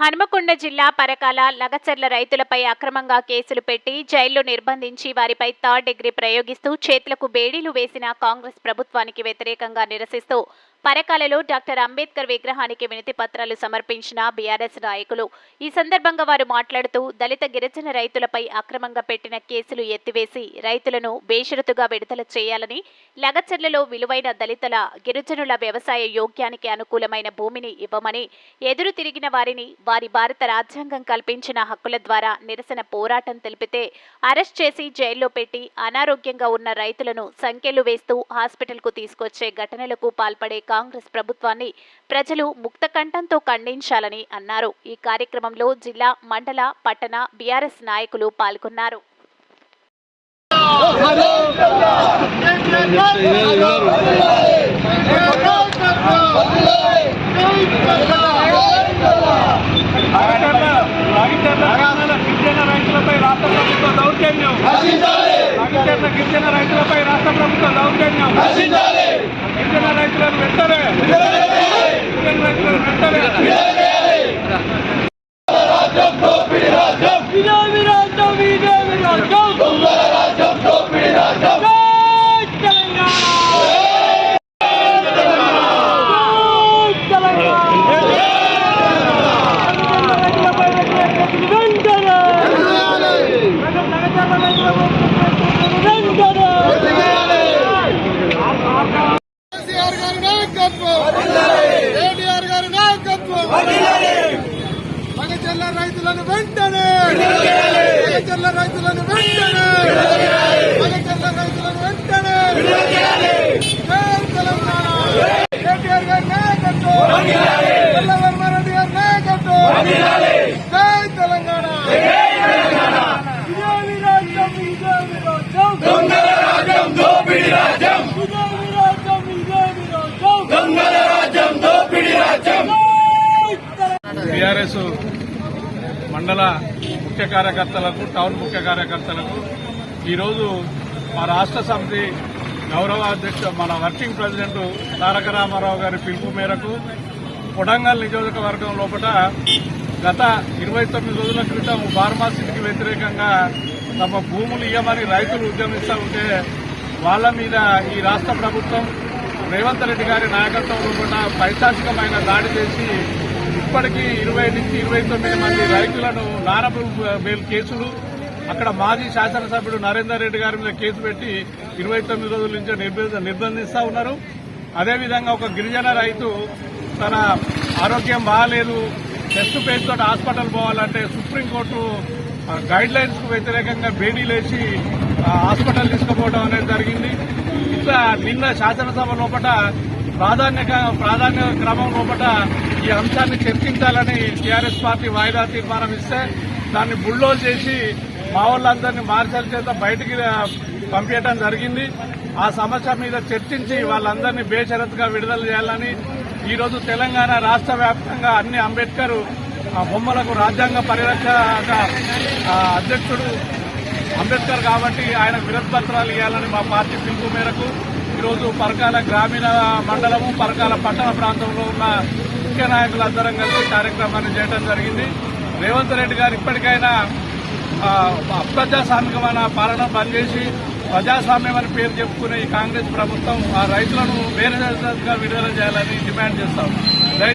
హనుమకొండ జిల్లా పరకాల లగచర్ల రైతులపై అక్రమంగా కేసులు పెట్టి జైల్లో నిర్బంధించి వారిపై థర్డ్ డిగ్రీ ప్రయోగిస్తూ చేతులకు బేడీలు వేసిన కాంగ్రెస్ ప్రభుత్వానికి వ్యతిరేకంగా నిరసిస్తూ పరకాలలో డాక్టర్ అంబేద్కర్ విగ్రహానికి వినతి పత్రాలు సమర్పించిన బీఆర్ఎస్ నాయకులు. ఈ సందర్భంగా వారు మాట్లాడుతూ దళిత గిరిజన రైతులపై అక్రమంగా పెట్టిన కేసులు ఎత్తివేసి రైతులను బేషరతుగా విడుదల చేయాలని లగచర్లలో విలువైన దళితుల గిరిజనుల వ్యవసాయ యోగ్యానికి అనుకూలమైన భూమిని ఇవ్వమని ఎదురు తిరిగిన వారిని వారి భారత రాజ్యాంగం కల్పించిన హక్కుల ద్వారా నిరసన పోరాటం తెలిపితే అరెస్ట్ చేసి జైల్లో పెట్టి అనారోగ్యంగా ఉన్న రైతులను సంఖ్యలు వేస్తూ హాస్పిటల్కు తీసుకొచ్చే ఘటనలకు పాల్పడే కాంగ్రెస్ ప్రభుత్వాన్ని ప్రజలు ముక్తకంఠంతో ఖండించాలని అన్నారు. ఈ కార్యక్రమంలో జిల్లా మండల పట్టణ బీఆర్ఎస్ నాయకులు పాల్గొన్నారు. రైతులపై రాష్ట్ర ప్రభుత్వ దౌర్జన్యం. గిరిజన రైతులపై రాష్ట్ర ప్రభుత్వ దౌర్జన్యం. వెంటనే గిరిజన రైతులను వెంటనే ఇదేమి రాజ్యం ఇదేమి రాజ్యం జై తెలంగాణ జై కేసీఆర్ గారి నాయకత్వం కేటీఆర్ గారి నాయకత్వం మగచెల్ల రైతులను వెంటనే మగచెల్ల రైతులను వెంటనే మగచెల్ల రైతులను వెంటనే కేటీఆర్ గారి నాయకత్వం చల్లవర్మారెడ్డి గారి నాయకత్వం జై తెలంగాణ ఇదేమి రాజ్యం ఇదేమి రాజ్యం దొంగల రాజ్యం దోపిడి రాజ్యం ఇదేమి రాజ్యం ఇదేమి రాజ్యం దొంగల రాజ్యం దోపిడి రాజ్యం టిఆర్ఎస్ మండల ముఖ్య కార్యకర్తలకు టౌన్ ముఖ్య కార్యకర్తలకు ఈరోజు మా రాష్ట్ర సమితి గౌరవ అధ్యక్ష మన వర్కింగ్ ప్రెసిడెంట్ తారక రామారావు గారి పిలుపు మేరకు కొడంగల్ నియోజకవర్గం లోపల గత ఇరవై తొమ్మిది రోజుల క్రితం ఫార్మాసిటీకి వ్యతిరేకంగా తమ భూములు ఇవ్వమని రైతులు ఉద్యమిస్తూ ఉంటే వాళ్ళ మీద ఈ రాష్ట్ర ప్రభుత్వం రేవంత్ రెడ్డి గారి నాయకత్వం లోపల పైశాచికమైన దాడి చేసి ఇప్పటికీ ఇరవై నుంచి ఇరవై తొమ్మిది మంది రైతులను నారబుల్ బెయిల్ కేసులు అక్కడ మాజీ శాసనసభ్యుడు నరేందర్ రెడ్డి గారి మీద కేసు పెట్టి ఇరవై తొమ్మిది రోజుల నుంచి నిర్బంధిస్తూ ఉన్నారు. అదేవిధంగా ఒక గిరిజన రైతు తన ఆరోగ్యం బాగాలేదు టెస్ట్ పేజ్ తోటి హాస్పిటల్ పోవాలంటే సుప్రీంకోర్టు గైడ్ లైన్స్కు వ్యతిరేకంగా బేడీలేసి హాస్పిటల్ తీసుకుపోవడం అనేది జరిగింది. ఇట్లా నిన్న శాసనసభ లోపల ప్రాధాన్య ప్రాధాన్య క్రమం లోపల ఈ అంశాన్ని చర్చించాలని టీఆర్ఎస్ పార్టీ వాయిదా తీర్మానం ఇస్తే దాన్ని బుల్డోజ్ చేసి మా వాళ్ళందరినీ మార్షల్ చేత బయటికి పంపించడం జరిగింది. ఆ సమస్య మీద చర్చించి వాళ్ళందరినీ బేషరత్గా విడుదల చేయాలని ఈరోజు తెలంగాణ రాష్ట్ర వ్యాప్తంగా అన్ని అంబేద్కర్ ఆ, బొమ్మలకు రాజ్యాంగ పరిరక్షక అధ్యక్షుడు అంబేద్కర్ కాబట్టి ఆయన విరత్పత్రాలు ఇవ్వాలని మా పార్టీ పిలుపు మేరకు ఈరోజు పరకాల గ్రామీణ మండలము పరకాల పట్టణ ప్రాంతంలో ఉన్న ముఖ్య నాయకులందరం కలిసి కార్యక్రమాన్ని చేయడం జరిగింది. రేవంత్ రెడ్డి గారు ఇప్పటికైనా అప్రజాస్వామికమైన పాలన బంద్ చేసి ప్రజాస్వామ్యం అని పేరు చెప్పుకునే ఈ కాంగ్రెస్ ప్రభుత్వం ఆ రైతులను వేరే విడుదల చేయాలని డిమాండ్ చేస్తాం